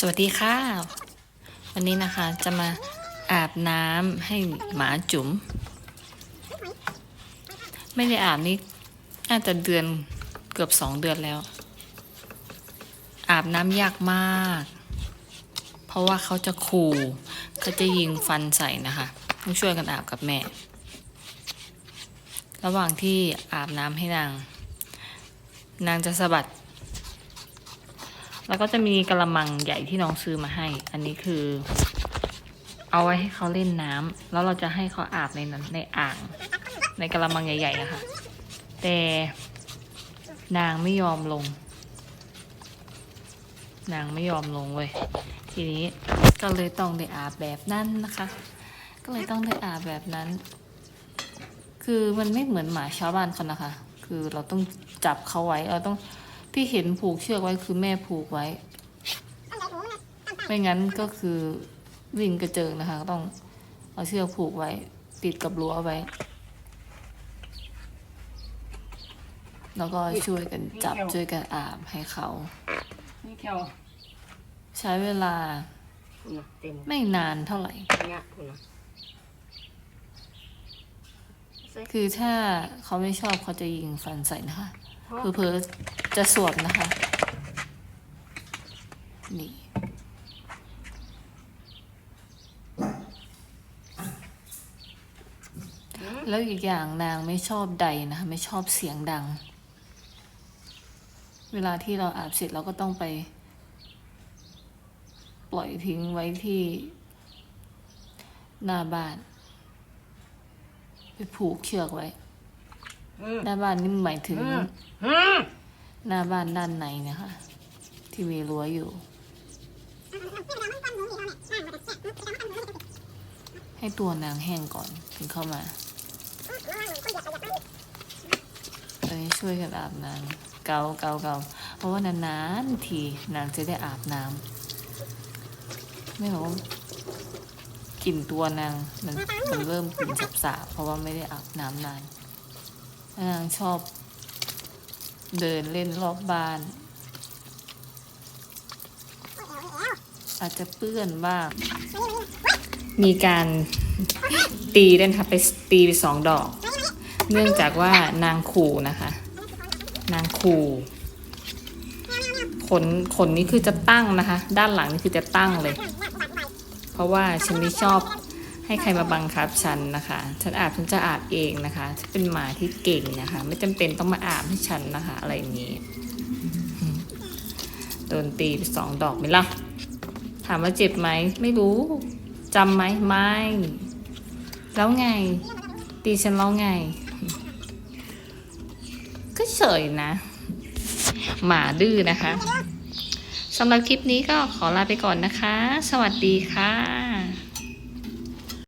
สวัสดีค่ะ วันนี้นะคะจะมาอาบน้ำให้หมาจุ๋ม ไม่ได้อาบนี่น่าจะเดือนเกือบสองเดือนแล้ว อาบน้ำยากมาก เพราะว่าเขาจะขู่เขาจะยิงฟันใส่นะคะต้องช่วยกันอาบกับแม่ ระหว่างที่อาบน้ำให้นาง นางจะสะบัด แล้วก็จะมีกระมังใหญ่ที่น้องซื้อมาให้ อันนี้คือ เอาไว้ให้เขาเล่นน้ำแล้วเราจะให้เขาอาบในนั้นในอ่าง ในกระมังใหญ่ๆอะคะแต่นางไม่ยอมลง นางไม่ยอมลงเว้ยทีนี้ก็เลยต้องได้อาบแบบนั้นนะคะ ก็เลยต้องได้อาบแบบนั้น คือมันไม่เหมือนหมาชาวบ้านเขานะคะ คือเราต้องจับเขาไว้เราต้อง ที่เห็นผูกเชือกไว้คือแม่ผูกไว้ ไม่งั้นก็คือวิ่งกระเจิงนะคะต้องเอาเชือกผูกไว้ ติดกับรั้วไว้ แล้วก็ช่วยกันจับช่วยกันอาบให้เขา นี่แถวใช้เวลาคุณนะเต็มไม่นานเท่าไหร่ เนี่ยคุณนะคือถ้าเขาไม่ชอบเขาจะยิงฟันใส่นะคะ เพราะ เผลอๆ จะสวบนะคะ นี่ แล้วอีกอย่างนางไม่ชอบใดนะคะ ไม่ชอบเสียงดัง เวลาที่เราอาบเสร็จเราก็ต้องไป ปล่อยทิ้งไว้ที่ หน้าบ้าน ไปผูกเชือกไว้อืมหน้าบ้านนี่หมายถึงอืมอืม หน้าบ้านด้านในนะคะ ที่มีรั้วอยู่ ให้ตัวนางแห้งก่อนถึงเข้ามาตอนนี้ช่วยกันอาบน้ำเกาเกาเกาเพราะว่านานๆทีนางจะได้อาบน้ำไม่รู้ว่ากลิ่นตัวนางมันมันเริ่มกลิ่นสาบๆเพราะว่าไม่ได้อาบน้ำนานนางชอบ เดินเล่นรอบบ้าน อาจจะเปื้อนบ้าง มีการตีด้วยนะคะไปตีไปสองดอก เนื่องจากว่านางขู่นะคะ นางขู่ขนขนนี้คือจะตั้งนะคะ ด้านหลังนี่คือจะตั้งเลย เพราะว่าฉันไม่ชอบ ให้ใครมาบังคับฉันนะคะ ฉันอาบฉันจะอาบเองนะคะฉันเป็นหมาที่เก่งนะคะ ไม่จำเป็นต้องมาอาบให้ฉันนะคะ อะไรอย่างนี้โดนตีไปสองดอกไหมล่ะ ถามว่าเจ็บไหม ไม่รู้จำไหมไม่ แล้วไง ตีฉันแล้วไง ก็เฉยนะ หมาดื้อนะคะสำหรับคลิปนี้ก็ขอลาไปก่อนนะคะ สวัสดีค่ะ